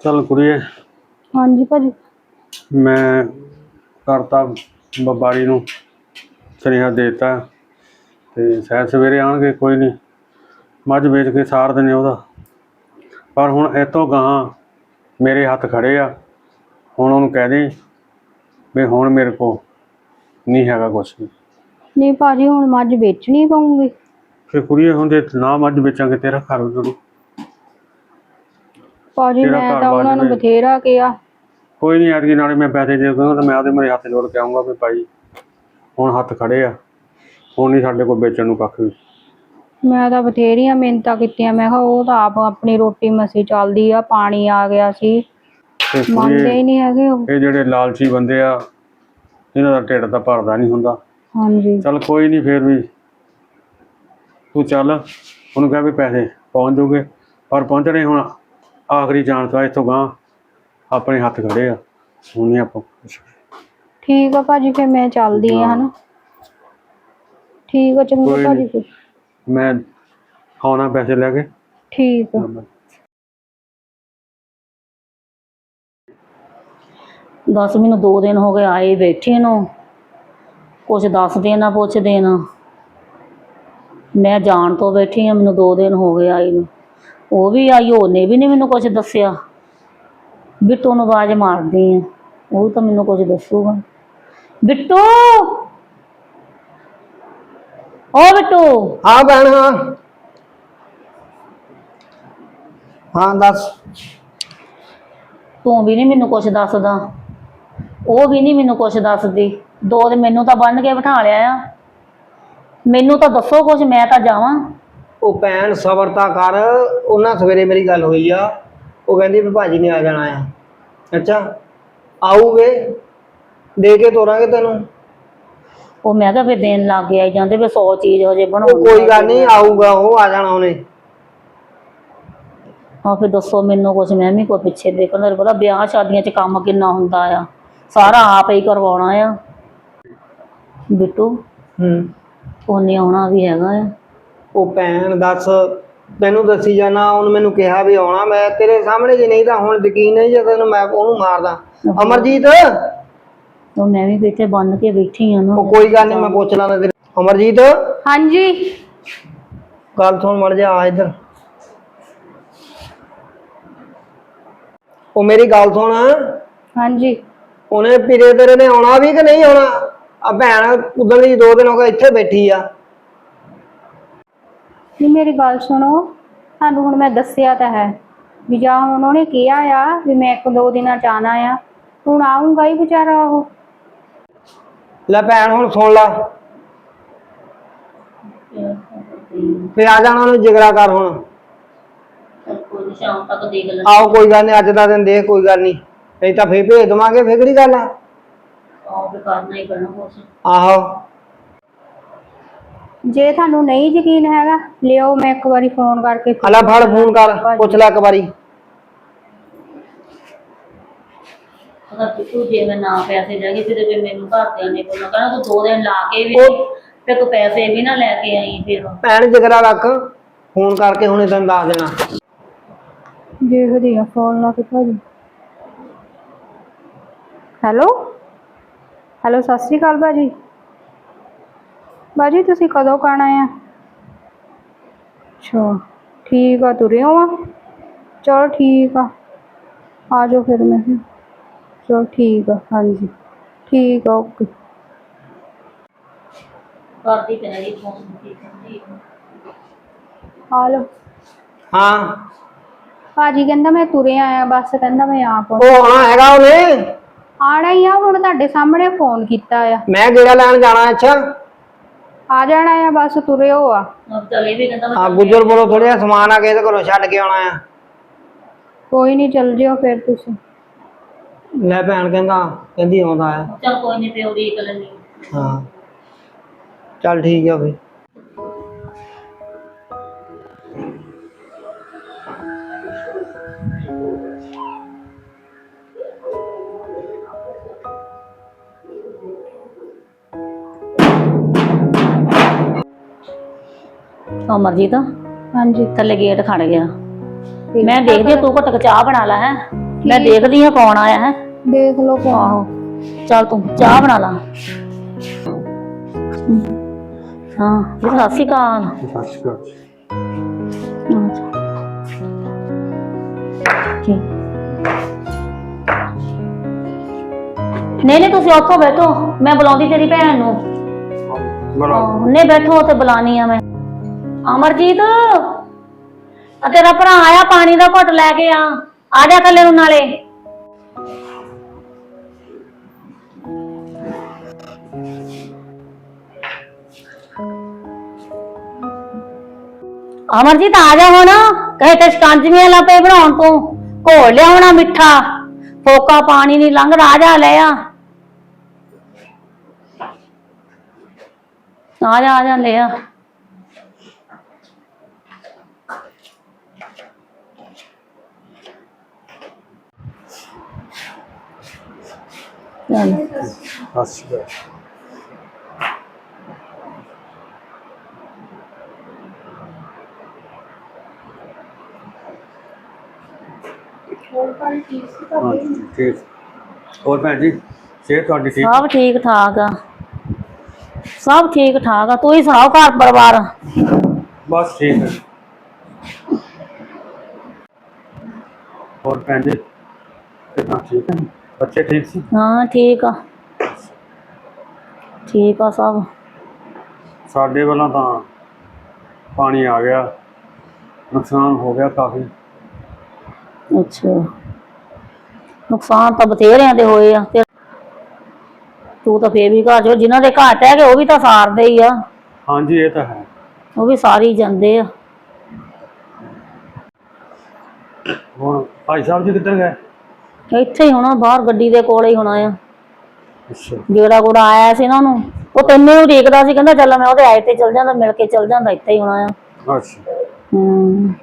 ਚੱਲ ਕੁੜੀਏ ਹਾਂਜੀ ਭਾਜੀ। ਮੈਂ ਕਰਤਾ ਵਪਾਰੀ ਨੂੰ ਸੁਨੇਹਾ ਦੇਤਾ ਤੇ ਸ਼ਾਇਦ ਸਵੇਰੇ ਆਉਣਗੇ ਕੋਈ ਨਹੀਂ। ਮੱਝ ਵੇਚ ਕੇ ਸਾਰ ਦਿੰਦੇ ਉਹਦਾ। ਪਰ ਹੁਣ ਇਹ ਤੋਂ ਗਾਹਾਂ ਮੇਰੇ ਹੱਥ ਖੜੇ ਆ। ਹੁਣ ਉਹਨੂੰ ਕਹਿ ਦੇ ਵੀ ਹੁਣ ਮੇਰੇ ਕੋ ਨਹੀਂ ਹੈਗਾ ਕੁਛ ਵੀ। ਨਹੀਂ ਭਾਜੀ ਹੁਣ ਮੱਝ ਵੇਚਣੀ ਪਊਗੀ। ਫਿਰ ਕੁੜੀਏ ਹੁਣ ਜੇ ਨਾ ਮੱਝ ਵੇਚਾਂਗੇ ਤੇਰਾ ਘਰ ਉਜੜੂ। ਭਾਜੀ ਮੈਂ ਤਾਂ ਉਹਨਾਂ ਨੂੰ। ਬਥੇਰਾ ਕਿਹਾ। ਕੋਈ ਨਹੀਂ ਐਤਕੀ ਨਾਲੇ ਮੈਂ ਪੈਸੇ ਦੇ ਦੂੰਗਾ ਤਾਂ ਮੈਂ ਉਹਦੇ ਮੇਰੇ ਹੱਥ ਜੋੜ ਕੇ ਆਉਂਗਾ ਵੀ ਭਾਈ ਹੁਣ ਹੱਥ ਖੜੇ ਆ। ਹੁਣ ਨਹੀਂ ਸਾਡੇ ਕੋਲ ਵੇਚਣ ਨੂੰ ਕੱਖ ਵੀ। ਮੈਂ ਤਾਂ ਬਥੇਰੀਆਂ ਮਿਹਨਤਾਂ ਕੀਤੀਆਂ। ਮੈਂ ਕਿਹਾ ਉਹ ਤਾਂ ਆਪ ਆਪਣੀ ਰੋਟੀ ਮਸੀ ਚੱਲਦੀ ਆ ਪਾਣੀ ਆ ਗਿਆ ਸੀ। ਤੇ ਮੰਨਦੇ ਹੀ ਨਹੀਂ ਹੈਗੇ ਉਹ। ਇਹ ਜਿਹੜੇ ਲਾਲਚੀ ਬੰਦੇ ਆ ਇਹਨਾਂ ਦਾ ਢਿੱਡ ਤਾਂ ਭਰਦਾ ਨਹੀਂ ਹੁੰਦਾ। ਹਾਂਜੀ। ਚੱਲ ਕੋਈ ਨਹੀਂ ਫੇਰ ਵੀ। ਤੂੰ ਚੱਲ ਉਹਨੂੰ ਕਹਿ ਵੀ ਪੈਸੇ ਪਹੁੰਚ ਜੂਗੇ ਪਰ ਪਹੁੰਚਣੇ ਹੁਣ ਆਖਰੀ ਜਾਣ ਤੋਂ ਇੱਥੋਂ ਗਾਂ ਆਪਣੇ ਹੱਥ ਖੜੇ ਆ। ਹੁਣ ਨਹੀਂ ਆਪਾਂ। ਠੀਕ ਆ ਭਾਜੀ ਫਿਰ ਮੈਂ ਚੱਲਦੀ ਆ ਹਨਾ? ਠੀਕ ਆ ਚੰਗਾ ਭਾਜੀ ਨੀ। ਫਿਰ। ਮੈਂ ਆਉਣਾ ਪੈਸੇ ਲੈ ਕੇ। ਠੀਕ ਆ। ਦੱਸ ਮੈਨੂੰ ਦੋ ਦਿਨ ਹੋ ਗਏ ਆਏ ਬੈਠੇ ਨੂੰ। ਕੁਛ ਦੱਸ ਦੇਣਾ ਪੁੱਛ ਦੇਣਾ। ਮੈਂ ਜਾਣ ਤੋਂ ਬੈਠੀ ਆ ਮੈਨੂੰ ਦੋ ਦਿਨ ਹੋ ਗਏ ਆਈ ਨੂੰ। ਉਹ ਵੀ ਆਈ ਉਹਨੇ ਵੀ ਨਹੀਂ ਮੈਨੂੰ ਕੁਛ ਦੱਸਿਆ। ਬਿੱਟੂ ਨੂੰ ਆਵਾਜ਼ ਮਾਰਦੀ ਆ। ਉਹ ਤਾਂ ਮੈਨੂੰ ਕੁਝ ਦੱਸੂਗਾ। ਬਿੱਟੂ! ਓ ਬਿੱਟੂ! ਹਾਂ ਭੈਣ ਹਾਂ। ਹਾਂ ਦੱਸ। ਤੂੰ ਵੀ ਨਹੀਂ ਮੈਨੂੰ ਕੁਛ ਦੱਸਦਾ। ਉਹ ਵੀ ਨਹੀਂ ਮੈਨੂੰ ਕੁਛ ਦੱਸਦੀ। ਦੋ ਦਿਨ ਮੈਨੂੰ ਤਾਂ ਬੰਨ ਕੇ ਬਿਠਾ ਲਿਆ ਆ। ਮੈਨੂੰ ਤਾਂ ਦੱਸੋ ਕੁਛ ਮੈਂ ਤਾਂ ਜਾਵਾਂ। ਉਹ ਭੈਣ ਸਬਰ ਤਾਂ ਕਰ ਉਹਨਾਂ ਸਵੇਰੇ ਮੇਰੀ ਗੱਲ ਹੋਈ ਆ। ਉਹ ਕਹਿੰਦੀ ਵੀ ਭਾਜੀ ਨੇ ਆ ਜਾਣਾ ਆ। ਅੱਛਾ ਆਊਗੇ? ਦੇ ਕੇ ਤੋਰਾਂਗੇ ਤੈਨੂੰ? ਉਹ ਮੈਂ ਕਿਹਾ ਫਿਰ ਦੇਣ ਲੱਗ ਗਿਆ ਜਾਂਦੇ ਵੀ 100 ਚੀਜ਼ ਹੋ ਜੇ ਉਹ ਬਣਾਉਣੀ ਕੋਈ ਗੱਲ ਨਹੀਂ ਆਊਗਾ ਉਹ ਆ ਜਾਣਾ ਉਹਨੇ। ਹਾਂ ਫਿਰ ਦੱਸੋ ਮੈਨੂੰ ਕੁਛ ਮੈਂ ਵੀ ਕੋਈ ਪਿੱਛੇ ਦੇਖਣ ਦਾ ਪਤਾ ਵਿਆਹ ਸ਼ਾਦੀਆਂ 'ਚ ਕੰਮ ਕਿੰਨਾ ਹੁੰਦਾ ਆ। ਸਾਰਾ ਆਪ ਹੀ ਕਰਵਾਉਣਾ ਆ। ਬਿੱਟੂ ਹੂੰ। ਉਹਨੇ ਆਉਣਾ ਵੀ ਹੈਗਾ ਆ। ਉਹ ਭੈਣ ਦੱਸ ਤੈਨੂੰ ਦੱਸੀ ਜਾਣਾ ਉਹਨੇ ਮੈਨੂੰ ਕਿਹਾ ਵੀ ਆਉਣਾ ਮੈਂ ਤੇਰੇ ਸਾਹਮਣੇ ਜੇ ਨਹੀਂ ਤਾਂ ਹੁਣ ਯਕੀਨ ਨਹੀਂ ਜੇ ਤੈਨੂੰ ਮੈਂ ਉਹਨੂੰ ਮਾਰਦਾ। ਅਮਰਜੀਤ? ਉਹ ਮੈਂ ਵੀ ਇੱਥੇ ਬੰਨ ਕੇ ਬੈਠੀ ਆ ਨਾ। ਉਹ ਕੋਈ ਗੱਲ ਨਹੀਂ ਮੈਂ ਪੁੱਛ ਲਾਂਗਾ ਤੇਰੇ ਅਮਰਜੀਤ? ਹਾਂਜੀ। ਗੱਲ ਸੁਣ ਮੜ ਜਾ ਆ ਇੱਧਰ। ਉਹ ਮੇਰੀ ਗੱਲ ਸੁਣ। ਹਾਂਜੀ। ਉਹਨੇ ਪੀਰੇ ਤੇਰੇ ਨੇ ਆਉਣਾ ਵੀ ਕਿ ਨਹੀਂ ਆਉਣਾ? ਆ ਭੈਣ ਉਦੋਂ ਦੀ ਦੋ ਦਿਨ ਹੋ ਗਏ ਇੱਥੇ ਬੈਠੀ ਆ। ਨਹੀਂ ਮੇਰੀ ਗੱਲ ਸੁਣੋ। ਤੁਹਾਨੂੰ ਹੁਣ ਮੈਂ ਦੱਸਿਆ ਤਾਂ ਹੈ ਵੀ ਜਾਂ ਹੁਣ ਉਹਨੇ ਕਿਹਾ ਆ ਵੀ ਮੈਂ ਇੱਕ ਦੋ ਦਿਨਾਂ ਚ ਆ ਹੁਣ ਆਉਂਗਾ ਹੀ ਵਿਚਾਰਾ ਉਹ। ਲੈ ਭੈਣ ਹੁਣ ਸੁਣ ਲਾ। ਫਿਰ ਆ ਜਾਣਾ ਉਹਨੂੰ ਜਿਗਰਾ ਕਰ ਹੁਣ। ਕੋਈ ਸ਼ਾਮ ਤੱਕ ਦੇਖ ਲੈ ਆਓ ਕੋਈ ਗੱਲ ਨਹੀਂ ਅੱਜ ਦਾ ਦਿਨ ਦੇਖ ਕੋਈ ਗੱਲ ਨਹੀਂ। ਨਹੀਂ ਤਾਂ ਫੇਰ ਭੇਜ ਦਵਾਂਗੇ ਫੇਰ ਕਿਹੜੀ ਗੱਲ ਆ? ਆਹ ਵੀ ਕਰਨਾ ਹੀ ਪੈਣਾ ਕੁਛ। ਆਹੋ। ਜੇ ਤੁਹਾਨੂੰ ਨਹੀਂ ਯਕੀਨ ਹੈਗਾ ਲਿਓ ਮੈਂ ਇੱਕ ਵਾਰੀ ਫੋਨ ਕਰਕੇ ਹਲਾ ਫੜ ਫੋਨ ਕਰ ਪੁੱਛ ਲੈ ਇੱਕ ਵਾਰੀ। ਅਗਰ ਬਿੱਟੂ ਜੇ ਮੈਂ ਨਾ ਪੈਸੇ ਜਾਗੇ ਫਿਰ ਤੇ ਮੈਨੂੰ ਘਰਦਿਆਂ ਨੇ ਬੋਲਣਾ ਕਹਿੰਦਾ ਤੂੰ ਦੋ ਦਿਨ ਲਾ ਕੇ ਵੀ ਉਹ- ਫਿਰ ਤੂੰ ਪੈਸੇ ਵੀ ਨਾ ਲੈ ਕੇ ਆਈ ਫਿਰ। ਭੈਣ ਜਿਗਰਾ ਰੱਖ ਫੋਨ ਕਰਕੇ ਹੁਣੇ ਤੈਨੂੰ ਦੱਸ ਦੇਣਾ। ਦੇਖਦੀ ਆ ਫੋਨ ਲਾ ਕੇ ਭਾਜੀ ਹੈਲੋ? ਹੈਲੋ ਸਤਿ ਸ਼੍ਰੀ ਅਕਾਲ ਭਾਜੀ। ਭਾਜੀ ਤੁਸੀਂ ਕਦੋਂ ਕਾਣਾ ਆ? ਅੱਛਾ ਠੀਕ ਆ ਤੁਰੇ ਹੋ ਆ? ਚਲੋ ਠੀਕ ਆ। ਆ ਜਾਓ ਫਿਰ ਮੈਂ ਚਲੋ ਠੀਕ ਆ ਹਾਂਜੀ। ਠੀਕ ਆ ਓਕੇ। ਕਰਦੀ ਤੇ ਨਹੀਂ ਫੋਨ ਠੀਕ ਹੈ ਆ ਲਓ। ਹਾਂ। ਭਾਜੀ ਕਹਿੰਦਾ ਮੈਂ ਤੁਰੇ ਆਇਆ ਬਸ ਕਹਿੰਦਾ ਮੈਂ ਆ। ਪਹੁੰਚ ਉਹ ਆਉਣਾ ਹੈਗਾ ਉਹਨੇ? ਆਣਾ ਹੀ ਆ ਹੁਣ ਤੁਹਾਡੇ ਸਾਹਮਣੇ ਫੋਨ ਕੀਤਾ ਆ। ਮੈਂ ਗੇੜਾ ਲੈਣ ਜਾਣਾ ਅੱਛਾ ਆ ਜਾਣਾ ਆ ਬਸ ਤੁਰੇ ਹੋ ਆ ਅਬ ਚਲੇ ਵੀ ਕਹਿੰਦਾ ਮੈਂ ਆ ਗੁੱਜਰ ਬੋਲੋ ਥੋੜਾ ਜਿਹਾ ਸਮਾਨ ਆ ਕੇ ਇਹਦੇ ਘਰੋਂ ਛੱਡ ਕੇ ਆਉਣਾ ਆ। ਕੋਈ ਨਹੀਂ ਚੱਲ ਜਿਓ ਫਿਰ ਤੁਸੀਂ। ਲੈ ਭੈਣ ਕਹਿੰਦਾ ਕਹਿੰਦੀ ਆਉਂਦਾ ਆ। ਚਲ ਕੋਈ ਨਹੀਂ ਪਿਓ ਦੀ ਲੈਣੀ। ਹਾਂ। ਚੱਲ ਠੀਕ ਆ ਫੇ ਅਮਰਜੀਤ ਹਾਂਜੀ। ਥੱਲੇ ਗੇਟ ਖੜ ਗਿਆ। ਮੈਂ ਦੇਖਦੀ ਹਾਂ, ਤੂੰ ਘਟਕ ਚਾਹ ਬਣਾ ਲੈ ਹੈ। ਮੈਂ ਦੇਖਦੀ ਹਾਂ ਕੌਣ ਆਇਆ ਹੈ। ਦੇਖ ਲਓ ਕੌਣ। ਆਹੋ ਚੱਲ ਤੂੰ ਚਾਹ ਬਣਾ ਲਾ। ਹਾਂ ਜੀ ਸਤਿ ਸ਼੍ਰੀ ਅਕਾਲ। ਸਤਿ ਸ਼੍ਰੀ ਅਕਾਲ ਠੀਕ। ਨਹੀਂ ਨਹੀਂ ਤੁਸੀਂ ਉੱਥੋਂ ਬੈਠੋ। ਮੈਂ ਬੁਲਾਉਂਦੀ ਤੇਰੀ ਭੈਣ ਨੂੰ। ਆਹੋ, ਨਹੀਂ ਬੈਠੋ ਉੱਥੇ ਬੁਲਾਨੀ ਆ ਮੈਂ। ਅਮਰਜੀਤ ਆ ਤੇਰਾ ਭਰਾ ਆਇਆ, ਪਾਣੀ ਦਾ ਘੁੱਟ ਲੈ ਕੇ ਆ। ਆ ਜਾ ਥੱਲੇ ਨੂੰ ਨਾਲੇ। ਅਮਰਜੀਤ, ਆ ਜਾ ਹੁਣ। ਕਹੇ ਤੇ ਸ਼ਿਕੰਜਵੀਆਂ ਲਾ ਪਏ ਬਣਾਉਣ ਤੋਂ। ਘੋਲ ਲਿਆਉਣਾ ਮਿੱਠਾ। ਫੋਕਾ ਪਾਣੀ ਨਹੀਂ ਲੰਘਦਾ ਆ ਜਾ ਲੈ ਆ। ਆ ਜਾ ਆ ਜਾ, ਲੈ ਆ। ਚੱਲ ਸਤਿ ਸ਼੍ਰੀ ਅਕਾਲ ਹਾਂਜੀ, ਠੀਕ ਹੋਰ ਭੈਣ ਜੀ ਸਿਹਤ ਤੁਹਾਡੀ ਠੀਕ ਸਭ ਠੀਕ ਠਾਕ ਆ ਸਭ ਠੀਕ ਠਾਕ ਆ ਤੂੰ ਹੀ ਸੁਣਾਓ ਘਰ ਪਰਿਵਾਰ ਬਸ ਠੀਕ ਹੈ ਹੋਰ ਭੈਣ ਜੀ ਕਿੱਦਾਂ ਠੀਕ ਹੈ ਬੱਚੇ ਠੀਕ ਸੀ? ਹਾਂ ਠੀਕ ਆ। ਠੀਕ ਆ ਸਭ। ਸਾਡੇ ਵੱਲੋਂ ਤਾਂ ਪਾਣੀ ਆ ਗਿਆ। ਨੁਕਸਾਨ ਹੋ ਗਿਆ ਕਾਫੀ। ਅੱਛਾ। ਨੁਕਸਾਨ ਤਾਂ ਬਥੇਰਿਆਂ ਦੇ ਹੋਏ ਆ। ਤੇ ਤੂੰ ਤਾਂ ਫੇਰ ਵੀ ਘਰ ਜੋ ਜਿਨ੍ਹਾਂ ਦੇ ਘਾਟ ਹੈਗੇ ਉਹ ਵੀ ਤਾਂ ਸਾਰਦੇ ਹੀ ਆ। ਹਾਂਜੀ ਇਹ ਤਾਂ ਹੈ। ਉਹ ਵੀ ਸਾਰੀ ਜਾਂਦੇ ਆ। ਹੁਣ ਭਾਈ ਸਾਹਿਬ ਜੀ ਕਿੱਧਰ ਗਏ? ਇੱਥੇ ਹੀ ਹੋਣਾ ਬਾਹਰ ਗੱਡੀ ਦੇ ਕੋਲੇ ਹੀ ਹੋਣਾ ਆ। ਅੱਛਾ। ਜਿਹੜਾ ਕੋੜਾ ਆਇਆ ਸੀ ਨਾ ਉਹਨੂੰ ਉਹ ਤੈਨੂੰ ਹੀ ਦੇਖਦਾ ਸੀ ਕਹਿੰਦਾ ਚੱਲ ਮੈਂ ਉਹਦੇ ਆਏ ਤੇ ਚਲ ਜਾਂਦਾ ਮਿਲ ਕੇ ਚਲ ਜਾਂਦਾ ਇੱਥੇ ਹੀ ਹੋਣਾ ਆ। ਅੱਛਾ। ਹੂੰ।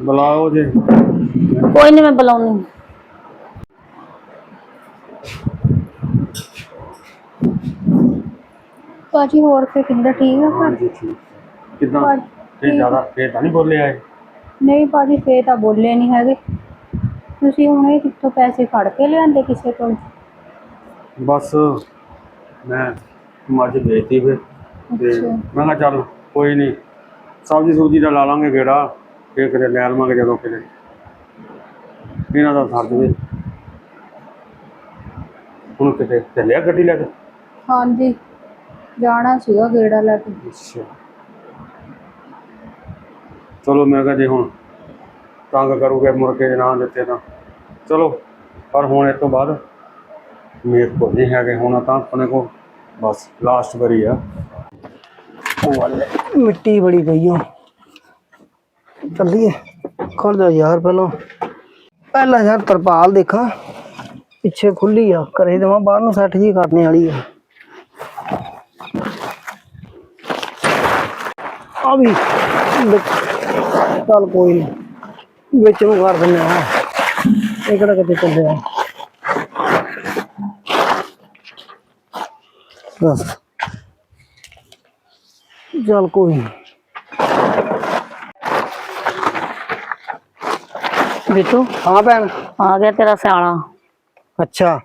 ਬੁਲਾਓ ਜੀ। ਕੋਈ ਨਹੀਂ ਮੈਂ ਬੁਲਾਉਣੀ ਭਾਜੀ ਹੋਰ ਫਿਰ ਕਿੰਦਾ ਠੀਕ ਆ ਘਰ? ਹਾਂਜੀ ਠੀਕ। ਕਿੱਦਾਂ? ਤੇ ਜ਼ਿਆਦਾ ਫੇਰ ਤਾਂ ਨਹੀਂ ਬੋਲੇ ਆਏ ਨਹੀਂ ਭਾਜੀ ਫੇ ਤਾਂ ਬੋਲੇ ਨਹੀਂ ਹੈਗੇ। ਤੁਸੀਂ ਹੁਣੇ ਕਿੱਥੋਂ ਪੈਸੇ ਫੜ ਕੇ ਲਿਆਂਦੇ ਕਿਸੇ ਕੋਲ? ਬਸ ਮੈਂ ਮੱਝ ਵੇਚਤੀ ਫਿਰ। ਤੇ ਅੱਛਾ। ਮੈਂ ਕਿਹਾ ਚੱਲ ਕੋਈ ਨਹੀਂ ਸਬਜ਼ੀ ਸੂਜੀ ਦਾ ਲਾ ਲਾਂਗੇ ਗੇੜਾ ਫੇਰ ਕਿਤੇ ਲੈ ਲਵਾਂਗੇ ਜਦੋਂ ਕਿਤੇ। ਇਹਨਾਂ ਦਾ ਸਰ ਜਵੇ ਹੁਣ ਕਿਤੇ ਚੱਲਿਆ ਗੱਡੀ ਲੈ ਕੇ? ਹਾਂਜੀ ਜਾਣਾ ਸੀਗਾ ਗੇੜਾ ਲੈ ਕੇ। ਅੱਛਾ। ਚਲੋ ਮੈਂ ਕਿਹਾ ਜੇ ਹੁਣ ਤੰਗ ਕਰੂਗੇ ਮੁੜ ਕੇ ਨਾ ਦਿੱਤੇ ਤਾਂ। ਚਲੋ ਪਰ ਹੁਣ ਇਸ ਤੋਂ ਬਾਅਦ ਮੇਰੇ ਕੋਲ ਨਹੀਂ ਹੈਗੇ ਹੁਣ ਤਾਂ ਆਪਣੇ ਕੋਲ ਬਸ ਲਾਸਟ ਵਾਰੀ ਆ ਮਿੱਟੀ ਬੜੀ ਪਈ ਓ ਚੱਲੀਏ ਖੜ ਜਾ ਯਾਰ ਪਹਿਲਾਂ ਪਹਿਲਾਂ ਯਾਰ ਤਰਪਾਲ ਦੇਖਾਂ ਪਿੱਛੇ ਖੁੱਲੀ ਆ ਕਰੇ ਦੇਵਾਂ ਬਾਹਰ ਨੂੰ ਸੈੱਟ ਜੀ ਕਰਨੇ ਵਾਲੀ ਆ ਆ ਵੀ ਵਿੱਚ- ਚੱਲ ਕੋਈ ਨਹੀਂ ਵਿੱਚ ਨੂੰ ਕਰ ਦਿੰਦੇ ਆ ਇਹ ਕਿਹੜਾ ਕਿਤੇ ਚੱਲਿਆ ਬਸ। ਚੱਲ ਕੋਈ ਬਿੱਟੂ? ਹਾਂ ਭੈਣ। ਆ ਗਿਆ ਤੇਰਾ ਸਿਆਲਾ। ਅੱਛਾ।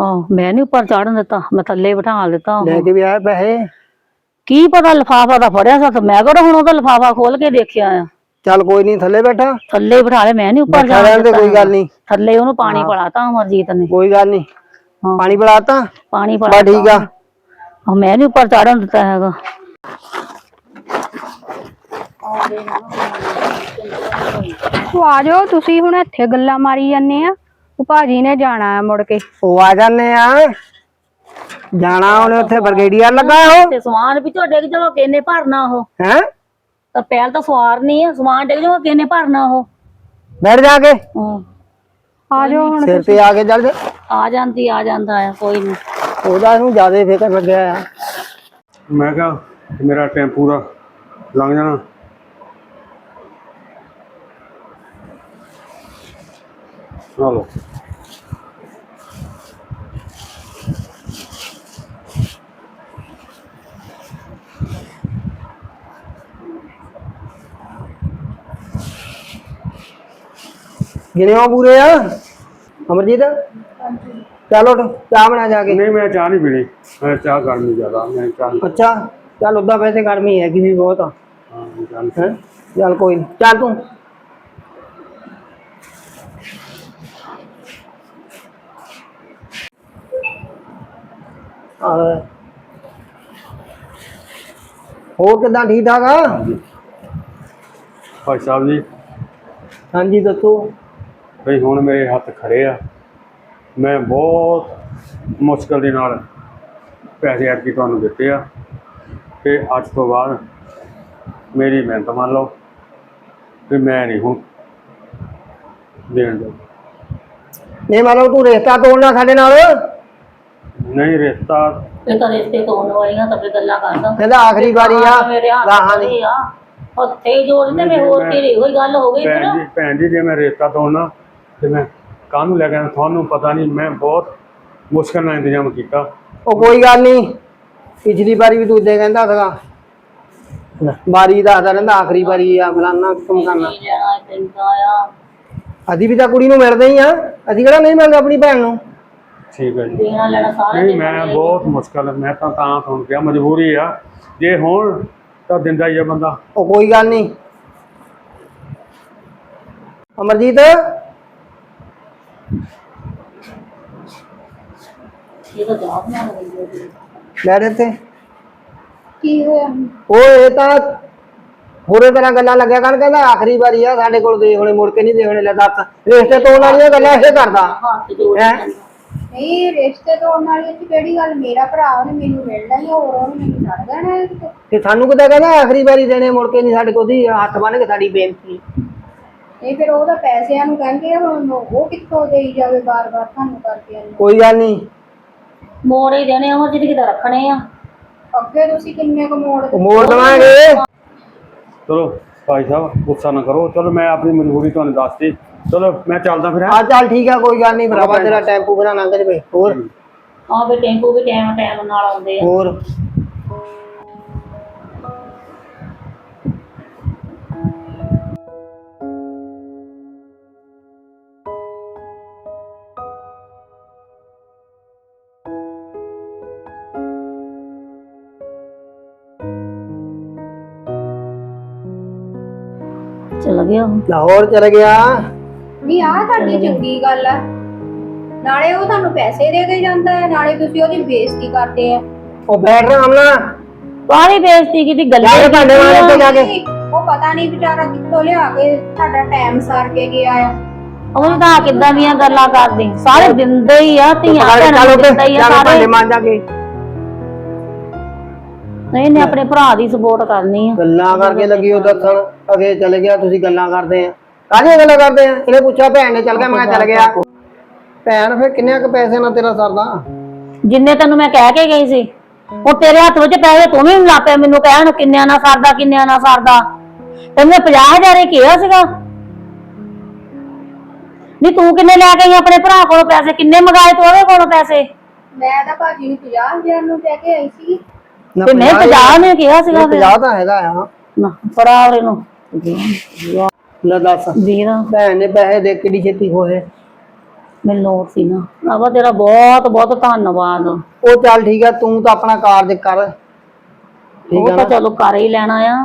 ਆਹ ਮੈਂ ਨਹੀਂ ਉੱਪਰ ਚੜਨ ਦਿੱਤਾ ਮੈਂ ਥੱਲੇ ਬਿਠਾ ਦਿੱਤਾ ਲੈ ਕੇ ਵੀ ਆਇਆ ਪੈਸੇ? ਕੀ ਪਤਾ ਲਫਾਫਾ ਦਾ ਫੜਿਆ ਸਾ ਤੇ ਮੈਂ ਕਿਹੜਾ ਹੁਣ ਉਹਦਾ ਲਫਾਫਾ ਖੋਲ ਕੇ ਦੇਖਿਆ ਆ? ਚੱਲ ਕੋਈ ਨਹੀਂ ਥੱਲੇ ਬੈਠਾ। ਥੱਲੇ ਬਿਠਾ ਲਿਆ ਮੈਂ ਨਹੀਂ ਉੱਪਰ ਬੈਠਾ ਜਾਣ ਰਹਿਣ ਦੇ ਕੋਈ ਗੱਲ ਨਹੀਂ। ਥੱਲੇ ਉਹਨੂੰ ਪਾਣੀ ਪੜਾਤਾ ਅਮਰਜੀਤ ਨੇ। ਕੋਈ ਗੱਲ ਨਹੀਂ। ਹਾਂ। ਪਾਣੀ ਪਿਲਾਤਾ ਪਾਣੀ ਬਾ ਠੀਕ ਆ। ਮੈਂ ਨਹੀਂ ਉੱਪਰ ਚੜਨ ਦਿੱਤਾ ਹੈਗਾ। ਉਹ ਆ ਜਾਓ ਤੁਸੀਂ ਹੁਣ ਇੱਥੇ ਗੱਲਾਂ ਮਾਰੀ ਜਾਂਦੇ ਆ। ਉਹ ਭਾਜੀ ਨੇ ਜਾਣਾ ਹੈ ਮੁੜ ਕੇ। ਉਹ ਆ ਜਾਂਦੇ ਆ। ਜਾਣਾ ਉਹਨੇ ਉੱਥੇ ਬਰਗੇਡੀਆ ਲੱਗਾ ਉਹ। ਤੇ ਸਮਾਨ ਵਿੱਚੋਂ ਡਿੱਗ ਜਾਓ ਕਿੰਨੇ ਭਰਨਾ ਉਹ? ਹੈ? ਤਾਂ ਪਹਿਲ ਤਾਂ ਸਵਾਰ ਨਹੀਂ ਆ ਸਮਾਨ ਡਿੱਗ ਜਾਓ ਕਿੰਨੇ ਭਰਨਾ ਉਹ। ਬੈਠ ਜਾ ਕੇ। ਹਾਂ। ਆ ਜਾਓ ਹੁਣ ਸਿਰ ਤੇ ਆ ਕੇ ਚੱਲ ਜਾ। ਆ ਜਾਂਦੀ ਆ ਜਾਂਦਾ ਆ ਕੋਈ ਨਹੀਂ। ਉਹਦਾ ਇਹਨੂੰ ਜ਼ਿਆਦਾ ਫਿਕਰ ਲੱਗਿਆ ਆ। ਮੈਂ ਕਿਹਾ ਮੇਰਾ ਟੈਂਪੂ ਦਾ ਲੰਘ ਜਾਣਾ। ਹਲੋ ਗਿਣਿਓ ਪੂਰੇ ਆ? ਅਮਰਜੀਤ? ਚਲੋ ਉੱਠ ਚਾਹ ਬਣਾ ਜਾ ਕੇ। ਨਹੀਂ ਮੈਂ ਚਾਹ ਨਹੀਂ ਪੀਣੀ। ਮੈਂ ਚਾਹ ਗਰਮੀ ਜ਼ਿਆਦਾ ਮੈਂ ਚਾਹ ਨਹੀਂ- ਅੱਛਾ ਚੱਲ ਉਦਾਂ ਵੈਸੇ ਗਰਮੀ ਹੈਗੀ ਵੀ ਬਹੁਤ ਆ। ਹਾਂ ਮੈਂ ਚਾਹ ਨਹੀਂ ਹੈਂ? ਚੱਲ ਕੋਈ ਨੀ ਚੱਲ ਤੂੰ। ਆ ਹੋਰ ਕਿਦਾਂ ਠੀਕ ਠਾਕ ਆ ਭਾਈ ਸਾਹਿਬ ਜੀ। ਹਾਂਜੀ ਦੱਸੋ। ਬਈ ਹੁਣ ਮੇਰੇ ਹੱਥ ਖੜੇ ਆ। ਮੈਂ ਬਹੁਤ ਮੁਸ਼ਕਲ ਦੇ ਨਾਲ ਪੈਸੇ ਐਤਕੀ ਤੁਹਾਨੂੰ ਦਿੱਤੇ ਆ। ਤੇ ਅੱਜ ਤੋਂ ਬਾਅਦ ਮੇਰੀ ਮਿਹਨਤ ਮੰਨ ਲਓ ਵੀ ਮੈਂ ਨਹੀਂ ਹੁਣ ਦੇਣ ਦੇ ਨਹੀਂ ਮੰਨ ਲਓ ਤੂੰ ਰਿਸ਼ਤਾ ਤੋੜਨਾ ਸਾਡੇ ਨਾਲ? ਨਹੀਂ ਰਿਸ਼ਤਾ ਇਹ ਤਾਂ ਰਿਸ਼ਤੇ ਤੋੜਨ ਵਾਲੀਆਂ ਤਾਂ ਫਿਰ ਗੱਲਾਂ ਕਰਦਾ। ਕਹਿੰਦਾ ਆਖਰੀ ਵਾਰੀ ਆ ਮੇਰੇ ਹੱਥ ਦੀ। ਆ। ਹੱਥੇ ਹੀ ਜੋੜਦੇ ਮੈਂ ਹੋਰ ਤੇਰੀ ਹੋਈ ਗੱਲ ਹੋ ਗਈ ਫਿਰ। ਭੈਣ ਜੀ ਭੈਣ ਜੀ ਜੇ ਮੈਂ ਰਿਸ਼ਤਾ ਤੋੜਨਾ ਤੇ ਮੈਂ ਕਾਹਨੂੰ ਲੈ ਕੇ ਆਉਣਾ? ਤੁਹਾਨੂੰ ਪਤਾ ਨਹੀਂ ਮੈਂ ਬਹੁਤ ਮੁਸ਼ਕਲ ਨਾਲ ਇੰਤਜ਼ਾਮ ਕੀਤਾ। ਉਹ ਕੋਈ ਗੱਲ ਨਹੀਂ ਪਿਛਲੀ ਵਾਰੀ ਵੀ ਤੂੰ ਕਹਿੰਦਾ ਸੀਗਾ। ਵਾਰੀ ਦੱਸਦਾ ਰਹਿੰਦਾ ਆਖਰੀ ਵਾਰੀ ਆ ਫਲਾਨਾ ਕੰਮ ਕਰਨਾ। ਅਸੀਂ ਵੀ ਤਾਂ ਕੁੜੀ ਨੂੰ ਮਿਲਦੇ ਹੀ ਆ ਅਸੀਂ ਕਿਹੜਾ ਨਹੀਂ ਮਿਲਦੇ ਆਪਣੀ ਭੈਣ ਨੂੰ? ਠੀਕ ਹੈ ਜੀ। ਨਹੀਂ ਮੈਂ ਬਹੁਤ ਮੁਸ਼ਕਲ ਮੈਂ ਤਾਂ ਤਾਂ ਤੁਹਾਨੂੰ ਕਿਹਾ ਮਜਬੂਰੀ ਆ। ਜੇ ਹੁਣ ਤਾਂ ਦਿੰਦਾ ਹੀ ਆ ਬੰਦਾ। ਉਹ ਕੋਈ ਗੱਲ ਨਹੀਂ। ਅਮਰਜੀਤ? ਇਹ ਤਾਂ ਬਣਾ ਕੀ ਹੋਇਆ? ਉਹ ਇਹ ਤਾਂ ਹੋਰੇ ਤਰ੍ਹਾਂ ਗੱਲਾਂ ਲੱਗਿਆ ਕਰਨ ਕਹਿੰਦਾ ਆਖਰੀ ਵਾਰੀ ਆ ਸਾਡੇ ਕੋਲ ਦੇ ਹੋਣੇ ਮੁੜ ਕੇ ਨਹੀਂ ਦੇ ਹੋਣੇ ਲੈ ਦੱਸ। ਰਿਸ਼ਤੇ ਤੋੜਨ ਵਾਲੀਆਂ ਗੱਲਾਂ ਇਹ ਕਰਦਾ। ਹੈਂ? ਨਹੀਂ ਰਿਸ਼ਤੇ ਤੋੜਨ ਵਾਲੀ ਚ ਕਿਹੜੀ ਗੱਲ? ਮੇਰਾ ਭਰਾ ਉਹਨੇ ਮੈਨੂੰ ਮਿਲਣਾ ਹੀ ਹੋਰ ਉਹਨੇ ਮੈਨੂੰ ਛੱਡ ਦੇਣਾ ਹੈ ਕਿਤੇ। ਤੇ ਸਾਨੂੰ ਕਿਦਾਂ ਕਹਿੰਦਾ ਆਖਰੀ ਵਾਰੀ ਦੇਣੇ ਮੁੜ ਕੇ ਨਹੀਂ ਸਾਡੇ ਕੋਲ ਦੀ ਹੱਥ ਬੰਨ ਕੇ ਸਾਡੀ ਬੇਨਤੀ। ਇਹ ਫਿਰ ਉਹਦਾ ਪੈਸਿਆਂ ਨੂੰ ਕਹਿੰਦੇ ਆ ਹੁਣ ਉਹ ਕਿੱਥੋਂ ਦੇਈ ਜਾਵੇ ਬਾਰ-ਬਾਰ ਤੁਹਾਨੂੰ ਕਰਕੇ ਆਉਂਦੇ। ਕੋਈ ਗੱਲ ਨਹੀਂ। ਮੋੜ ਹੀ ਦੇਣੇ ਆ ਜਿਹਦੇ ਕਿਤੇ ਰੱਖਣੇ ਆ। ਅੱਗੇ ਤੁਸੀਂ ਕਿੰਨੇ ਕੁ ਮੋੜ ਉਹ ਮੋੜ ਦੇਵਾਂਗੇ। ਚਲੋ ਭਾਈ ਸਾਹਿਬ ਗੁੱਸਾ ਨਾ ਕਰੋ। ਚਲੋ ਮੈਂ ਆਪਣੀ ਮਜਬੂਰੀ ਤੁਹਾਨੂੰ ਦੱਸਤੀ। ਚਲੋ ਮੈਂ ਚੱਲਦਾ ਫਿਰ ਹੈਂ। ਆ ਚੱਲ ਠੀਕ ਆ ਕੋਈ ਗੱਲ ਨਹੀਂ ਭਰਾਵਾ ਤੇਰਾ ਟੈਂਪੂ ਬਣਾ ਲੰਘ ਜਵੇ। ਹੋਰ? ਆ ਵੀ ਟੈਂਪੂ ਵੀ ਟਾਈਮ ਟਾਈਮ ਨਾਲ ਆਉਂਦੇ ਆ। ਹੋਰ? ਗਿਆ। ਉਹ। ਲਾਹੌਰ ਚਲ ਗਿਆ। ਨਹੀਂ ਆ ਤੁਹਾਡੀ ਚੰਗੀ ਗੱਲ ਆ। ਨਾਲੇ ਉਹ ਤੁਹਾਨੂੰ ਪੈਸੇ ਦੇ ਕੇ ਜਾਂਦਾ ਹੈ ਨਾਲੇ ਤੁਸੀਂ ਉਹਦੀ ਬੇਇੱਜ਼ਤੀ ਕਰਦੇ ਆ। ਉਹ ਬੈਠ ਰਿਹਾ ਆਮਲਾ ਕਾਹਦੀ ਬੇਇੱਜ਼ਤੀ ਕੀਤੀ? ਗੱਲਾਂ ਕੇ ਭਾਂਡੇ ਮਾਰ ਕੇ ਜਾ ਕੇ। ਉਹ ਪਤਾ ਨਹੀਂ ਵਿਚਾਰਾ ਕਿੱਥੋਂ ਲਿਆ ਕੇ ਤੁਹਾਡਾ ਟਾਈਮ ਸਾਰ ਕੇ ਗਿਆ ਆ। ਉਹ ਤਾਂ ਕਿੱਦਾਂ ਦੀਆਂ ਗੱਲਾਂ ਕਰਦੇ? ਸਾਰੇ ਦਿੰਦੇ ਹੀ ਆ ਧੀਆਂ ਚੱਲ ਭੈਣਾਂ ਚੱਲ ਉੱਤੇ ਦਿੰਦੇ ਹੀ ਆ ਸਾਰੇ। ਭਾਂਡੇ ਕੇ। ਨਹੀਂ ਨੇ ਆਪਣੇ ਭਰਾ ਦੀ ਸਪੋਰਟ ਕਰਨੀ ਆ। ਗੱਲਾਂ ਕਰਕੇ ਲੱਗੀ ਉਹ ਦੱਸਣ ਅਗੇ ਚਲੇ ਗਿਆ ਤੁਸੀਂ ਗੱਲਾਂ ਕਰਦੇ ਆ। ਕਾਹਦੀਆਂ ਗੱਲਾਂ ਕਰਦੇ ਆ? ਇਹਨੇ ਪੁੱਛਿਆ ਭੈਣ ਨੇ ਚੱਲ ਗਿਆ ਮੈਂ ਕਿਹਾ ਚੱਲ ਗਿਆ। ਭੈਣ ਫਿਰ ਕਿੰਨੇ ਕੁ ਪੈਸੇ ਨਾਲ ਤੇਰਾ ਸਰਦਾ? ਜਿੰਨੇ ਤੈਨੂੰ ਮੈਂ ਕਹਿ ਕੇ ਗਈ ਸੀ ਉਹ ਤੇਰੇ ਹੱਥ ਵਿੱਚ ਪੈਸੇ ਤੂੰ ਵੀ ਲਾ ਪਿਆ ਮੈਨੂੰ ਕਹਿਣ ਕਿੰਨਿਆਂ ਨਾਲ ਸਰਦਾ ਕਿੰਨਿਆਂ ਨਾਲ ਸਰਦਾ। ਤੈਨੂੰ 50000 ਹੀ ਕਿਹਾ ਸੀਗਾ। ਨਹੀਂ ਤੂੰ ਕਿੰਨੇ ਲੈ ਕੇ ਆਈ ਆਪਣੇ ਭਰਾ ਕੋਲੋਂ ਪੈਸੇ? ਕਿੰਨੇ ਮੰਗਾਏ ਤੂੰ ਉਹਦੇ ਕੋਲੋਂ ਪੈਸੇ? ਮੈਂ ਤਾਂ ਭਾਜੀ ਨੂੰ 50000 ਨੂੰ ਕਹਿ ਕੇ ਆਈ ਸੀ। ਤੇ ਨਹੀਂ 50 ਨੇ ਕਿਹਾ ਸੀਗਾ ਫਿਰ 50 ਤਾਂ ਹੈਗਾ ਆ। ਨਾ ਫੜਾ ਉਹਦੇ ਨੂੰ। ਲੈ ਦੱਸ। ਵੀਰ। ਭੈਣ ਨੇ ਪੈਸੇ ਦੇ ਕਿੱਡੀ ਛੇਤੀ ਹੋਏ ਮੈਨੂੰ ਲੋੜ ਸੀ ਨਾ। ਆਵਾ ਤੇਰਾ ਬਹੁਤ ਬਹੁਤ ਧੰਨਵਾਦ। ਉਹ ਚੱਲ ਠੀਕ ਆ ਤੂੰ ਤਾਂ ਆਪਣਾ ਕਾਰਜ ਕਰ। ਠੀਕ ਉਹ ਆ ਤਾਂ ਨਾ। ਚਲੋ ਕਰ ਹੀ ਲੈਣਾ ਆ।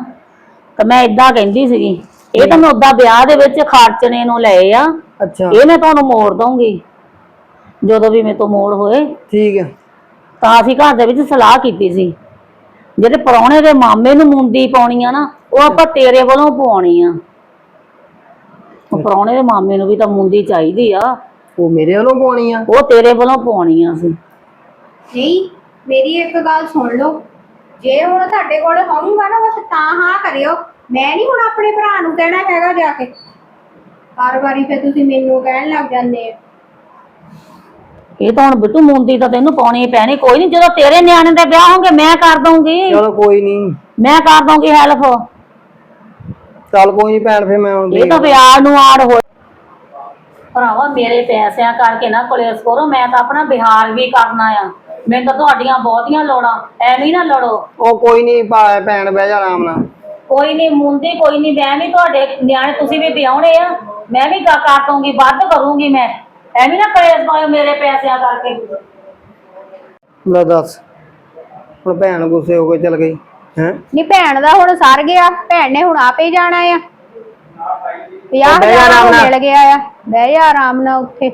ਤੇ ਮੈਂ ਇਦਾਂ ਕਹਿੰਦੀ ਸੀਗੀ ਇਹ ਤਾਂ ਮੈਂ ਉਦਾਂ ਵਿਆਹ ਦੇ ਵਿੱਚ ਖਰਚਣੇ ਨੂੰ ਲਏ ਆ। ਅੱਛਾ। ਇਹ ਮੈਂ ਤੁਹਾਨੂੰ ਮੋੜ ਦਊਂਗੀ। ਜਦੋਂ ਵੀ ਮੇਰੇ ਤੋਂ ਮੋੜ ਹੋਏ। ਠੀਕ ਹੈ ਤਾਂ ਅਸੀਂ ਘਰ ਦੇ ਵਿੱਚ ਸਲਾਹ ਕੀਤੀ ਸੀ। ਜਿਹੜੇ ਪਰੌਣੇ ਦੇ ਮਾਮੇ ਨੂੰ ਮੁੰਦੀ ਪਾਉਣੀ ਆ ਨਾ ਉਹ ਆਪਾਂ ਤੇਰੇ ਵੱਲੋਂ ਪਵਾਉਣੀ ਆ। ਉਹ ਪਰੌਣੇ ਦੇ ਮਾਮੇ ਨੂੰ ਵੀ ਤਾਂ ਮੁੰਦੀ ਚਾਹੀਦੀ ਆ। ਉਹ ਮੇਰੇ ਵੱਲੋਂ ਪਾਉਣੀ ਆ। ਉਹ ਤੇਰੇ ਵੱਲੋਂ ਪਵਾਉਣੀ ਆ ਅਸੀਂ। ਨਹੀਂ ਮੇਰੀ ਇੱਕ ਗੱਲ ਸੁਣ ਲਓ। ਜੇ ਹੁਣ ਤੁਹਾਡੇ ਕੋਲ ਹੋਊਗਾ ਨਾ ਬਸ ਤਾਂ ਹਾਂ ਕਰਿਓ। ਮੈਂ ਨਹੀਂ ਹੁਣ ਆਪਣੇ ਭਰਾ ਨੂੰ ਕਹਿਣਾ ਹੈਗਾ ਜਾ ਕੇ। ਹਰ ਵਾਰੀ ਫਿਰ ਤੁਸੀਂ ਮੈਨੂੰ ਕਹਿਣ ਲੱਗ ਜਾਂਦੇ ਆ। ਇਹ ਤਾਂ ਹੁਣ ਬਿੱਟੂ ਮੁੰਦੀ ਤਾਂ ਤੈਨੂੰ ਪਾਉਣੀ ਪੈਣੀ ਕੋਈ ਨਹੀਂ ਜਦੋਂ ਤੇਰੇ ਨਿਆਣੇ ਦੇ ਵਿਆਹ ਹੋਣਗੇ ਮੈਂ ਕਰ ਦਊਂਗੀ। ਚਲੋ ਕੋਈ ਨਹੀਂ। ਮੈਂ ਕਰ ਦਊਂਗੀ ਹੈਲਪ ਚੱਲ ਕੋਈ ਨਹੀਂ ਭੈਣ ਫੇ ਮੈਂ ਇਹ ਤਾਂ ਵਿਆਹ ਨੂੰ ਆੜ ਹੋ ਭਰਾਵਾ ਮੇਰੇ ਪੈਸਿਆਂ ਕਰਕੇ ਨਾ ਕਲੇਸ਼ ਕਰੋ ਮੈਂ ਤਾਂ ਆਪਣਾ ਬਿਹਾਰ ਵੀ ਕਰਨਾ ਆ। ਮੈਨੂੰ ਤਾਂ ਤੁਹਾਡੀਆਂ ਬਹੁਤੀਆਂ ਲੋੜਾਂ ਐਵੇਂ ਹੀ ਨਾ ਲੜੋ। ਉਹ ਕੋਈ ਨਹੀਂ ਭੈਣ ਬਹਿ ਜਾ ਆਰਾਮ ਨਾਲ। ਕੋਈ ਨਹੀਂ ਮੁੰਦੀ ਕੋਈ ਨਹੀਂ ਮੈਂ ਵੀ ਤੁਹਾਡੇ ਨਿਆਣੇ ਤੁਸੀਂ ਵੀ ਵਿਆਹੁਣੇ ਆ। ਮੈਂ ਵੀ ਕਰ ਦੂੰਗੀ ਵੱਧ ਕਰੂੰਗੀ ਮੈਂ। ਐਵੇਂ ਨਾ ਕਲੇਸ਼ ਪਾਇਓ ਮੇਰੇ ਪੈਸਿਆਂ ਕਰਕੇ। ਲੈ ਦੱਸ। ਹੁਣ ਭੈਣ ਗੁੱਸੇ ਹੋ ਕੇ ਚਲ ਗਈ ਹੈ? ਨਹੀਂ ਭੈਣ ਦਾ ਹੁਣ ਸਰ ਗਿਆ ਭੈਣ ਨੇ ਹੁਣ ਆਪੇ ਹੀ ਜਾਣਾ ਆ। 50 ਬਹਿ ਜਾ ਹਜ਼ਾਰ ਆਰਾਮ ਨਾਲ। ਮਿਲ ਗਿਆ ਆ। ਬਹਿ ਜਾ ਆਰਾਮ ਨਾਲ ਉੱਥੇ।